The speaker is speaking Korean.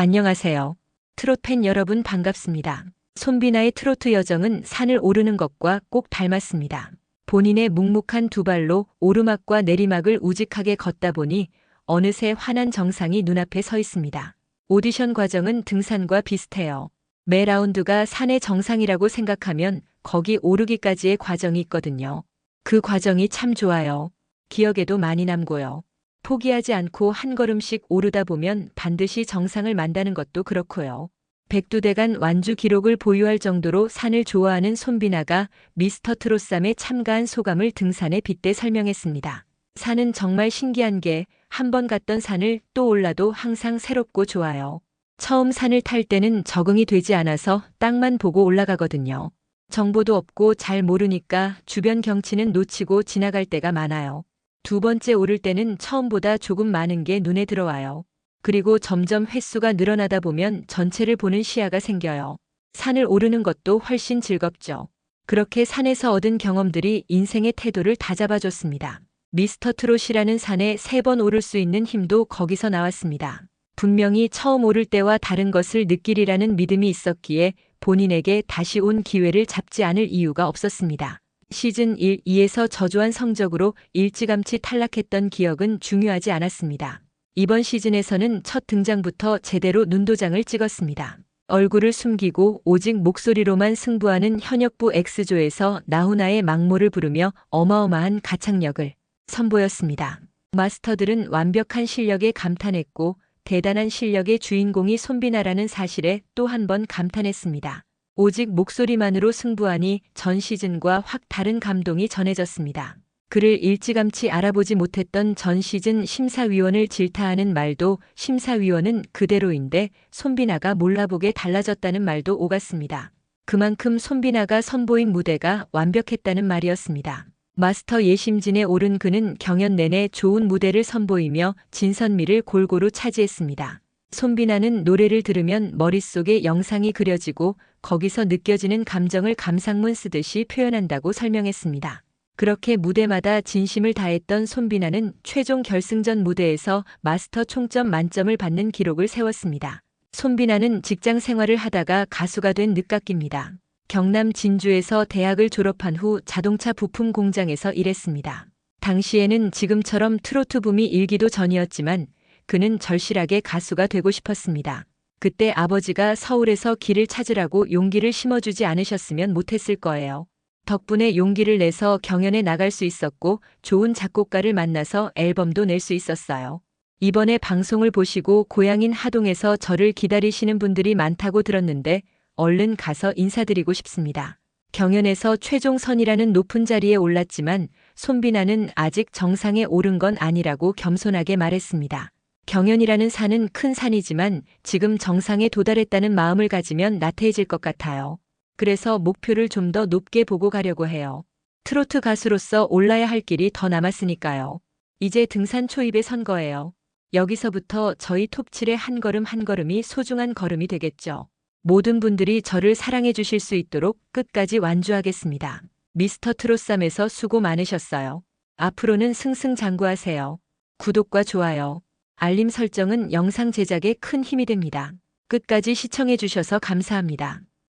안녕하세요. 트롯 팬 여러분 반갑습니다. 손비나의 트로트 여정은 산을 오르는 것과 꼭 닮았습니다. 본인의 묵묵한 두 발로 오르막과 내리막을 우직하게 걷다 보니 어느새 환한 정상이 눈앞에 서 있습니다. 오디션 과정은 등산과 비슷해요. 매 라운드가 산의 정상이라고 생각하면 거기 오르기까지의 과정이 있거든요. 그 과정이 참 좋아요. 기억에도 많이 남고요. 포기하지 않고 한 걸음씩 오르다 보면 반드시 정상을 만다는 것도 그렇고요. 백두대간 완주 기록을 보유할 정도로 산을 좋아하는 손비나가 미스터 트롯삼에 참가한 소감을 등산에 빗대 설명했습니다. 산은 정말 신기한 게 한 번 갔던 산을 또 올라도 항상 새롭고 좋아요. 처음 산을 탈 때는 적응이 되지 않아서 땅만 보고 올라가거든요. 정보도 없고 잘 모르니까 주변 경치는 놓치고 지나갈 때가 많아요. 두 번째 오를 때는 처음보다 조금 많은 게 눈에 들어와요. 그리고 점점 횟수가 늘어나다 보면 전체를 보는 시야가 생겨요. 산을 오르는 것도 훨씬 즐겁죠. 그렇게 산에서 얻은 경험들이 인생의 태도를 다 잡아줬습니다. 미스터 트롯이라는 산에 세 번 오를 수 있는 힘도 거기서 나왔습니다. 분명히 처음 오를 때와 다른 것을 느끼리라는 믿음이 있었기에 본인에게 다시 온 기회를 잡지 않을 이유가 없었습니다. 시즌 1, 2에서 저조한 성적으로 일찌감치 탈락했던 기억은 중요하지 않았습니다. 이번 시즌에서는 첫 등장부터 제대로 눈도장을 찍었습니다. 얼굴을 숨기고 오직 목소리로만 승부하는 현역부 X조에서 나훈아의 막모를 부르며 어마어마한 가창력을 선보였습니다. 마스터들은 완벽한 실력에 감탄했고 대단한 실력의 주인공이 손비나라는 사실에 또 한 번 감탄했습니다. 오직 목소리만으로 승부하니 전 시즌과 확 다른 감동이 전해졌습니다. 그를 일찌감치 알아보지 못했던 전 시즌 심사위원을 질타하는 말도 심사위원은 그대로인데 손비나가 몰라보게 달라졌다는 말도 오갔습니다. 그만큼 손비나가 선보인 무대가 완벽했다는 말이었습니다. 마스터 예심진에 오른 그는 경연 내내 좋은 무대를 선보이며 진선미를 골고루 차지했습니다. 손비나는 노래를 들으면 머릿속에 영상이 그려지고 거기서 느껴지는 감정을 감상문 쓰듯이 표현한다고 설명했습니다. 그렇게 무대마다 진심을 다했던 손비나는 최종 결승전 무대에서 마스터 총점 만점을 받는 기록을 세웠습니다. 손비나는 직장 생활을 하다가 가수가 된 늦깎입니다. 경남 진주에서 대학을 졸업한 후 자동차 부품 공장에서 일했습니다. 당시에는 지금처럼 트로트 붐이 일기도 전이었지만 그는 절실하게 가수가 되고 싶었습니다. 그때 아버지가 서울에서 길을 찾으라고 용기를 심어주지 않으셨으면 못했을 거예요. 덕분에 용기를 내서 경연에 나갈 수 있었고 좋은 작곡가를 만나서 앨범도 낼 수 있었어요. 이번에 방송을 보시고 고향인 하동에서 저를 기다리시는 분들이 많다고 들었는데 얼른 가서 인사드리고 싶습니다. 경연에서 최종선이라는 높은 자리에 올랐지만 손비나는 아직 정상에 오른 건 아니라고 겸손하게 말했습니다. 경연이라는 산은 큰 산이지만 지금 정상에 도달했다는 마음을 가지면 나태해질 것 같아요. 그래서 목표를 좀 더 높게 보고 가려고 해요. 트로트 가수로서 올라야 할 길이 더 남았으니까요. 이제 등산 초입에 선 거예요. 여기서부터 저희 톱7의 한 걸음 한 걸음이 소중한 걸음이 되겠죠. 모든 분들이 저를 사랑해 주실 수 있도록 끝까지 완주하겠습니다. 미스터 트롯삼에서 수고 많으셨어요. 앞으로는 승승장구하세요. 구독과 좋아요, 알림 설정은 영상 제작에 큰 힘이 됩니다. 끝까지 시청해 주셔서 감사합니다.